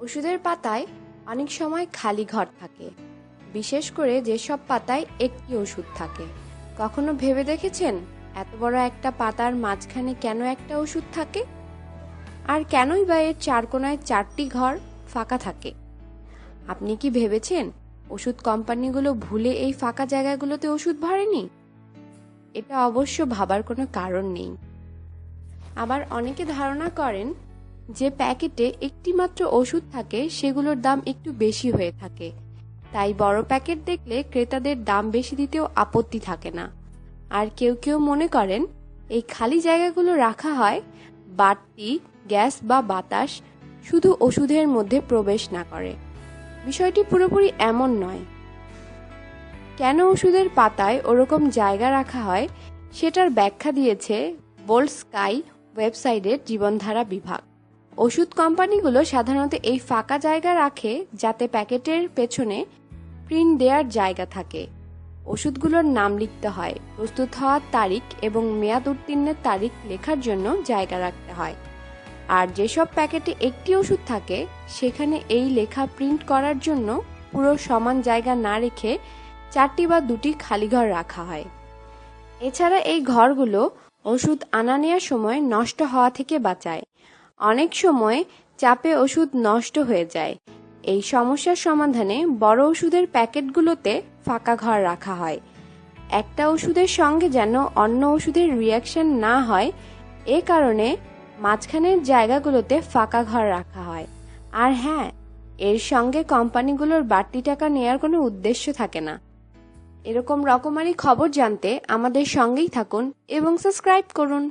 ওষুধের পাতায় অনেক সময় খালি ঘর থাকে। বিশেষ করে যেসব পাতায় একটি ওষুধ থাকে। কখনো ভেবে দেখেছেন এত বড় একটা পাতার মাঝখানে কেন একটা ওষুধ থাকে? আর কেনই বা এর চার কোনায় চারটি ঘর ফাঁকা থাকে? আপনি কি ভেবেছেন ওষুধ কোম্পানিগুলো ভুলে এই ফাঁকা জায়গাগুলোতে ওষুধ ভরেনি? এটা অবশ্য ভাবার কোনো কারণ নেই। আবার অনেকে ধারণা করেন যে প্যাকেটে একটি মাত্র ওষুধ থাকে, সেগুলোর দাম একটু বেশি হয়ে থাকে। তাই বড় প্যাকেট দেখলে ক্রেতাদের দাম বেশি দিতেও আপত্তি থাকে না। আর কেউ কেউ মনে করেন, এই খালি জায়গাগুলো রাখা হয়, বাড়তি গ্যাস বা বাতাস শুধু ওষুধের মধ্যে প্রবেশ না করে। বিষয়টি পুরোপুরি এমন নয়। কেন ওষুধের পাতায় ওরকম জায়গা রাখা হয়, সেটার ব্যাখ্যা দিয়েছে বোল্ড স্কাই ওয়েবসাইটের জীবনধারা বিভাগ। ওষুধ কোম্পানিগুলো সাধারণত এই ফাঁকা জায়গা রাখে যাতে প্যাকেটের পেছনে প্রিন্ট দেওয়ার জায়গা থাকে। ওষুধগুলোর নাম লিখতে হয়, প্রস্তুত হওয়ার তারিখ এবং মেয়াদ উত্তীর্ণের তারিখ লেখার জন্য জায়গা রাখতে হয়। আর যেসব প্যাকেটে একটি ওষুধ থাকে, সেখানে এই লেখা প্রিন্ট করার জন্য পুরো সমান জায়গা না রেখে চারটি বা দুটি খালি ঘর রাখা হয়। এছাড়া এই ঘরগুলো ওষুধ আনা নেওয়ার সময় নষ্ট হওয়া থেকে বাঁচায়। অনেক সময় চাপে ওষুধ নষ্ট হয়ে যায়। এই সমস্যার সমাধানে বড় ওষুধের প্যাকেটগুলোতে ফাঁকা ঘর রাখা হয়। একটা ওষুধের সঙ্গে যেন অন্য ওষুধের রিয়াকশন না হয়, এ কারণে মাঝখানের জায়গাগুলোতে ফাঁকা ঘর রাখা হয়। আর হ্যাঁ এর সঙ্গে কোম্পানিগুলোর বাড়তি টাকা নেয়ার কোনো উদ্দেশ্য থাকে না। এরকম রকমারি খবর জানতে আমাদের সঙ্গেই থাকুন এবং সাবস্ক্রাইব করুন।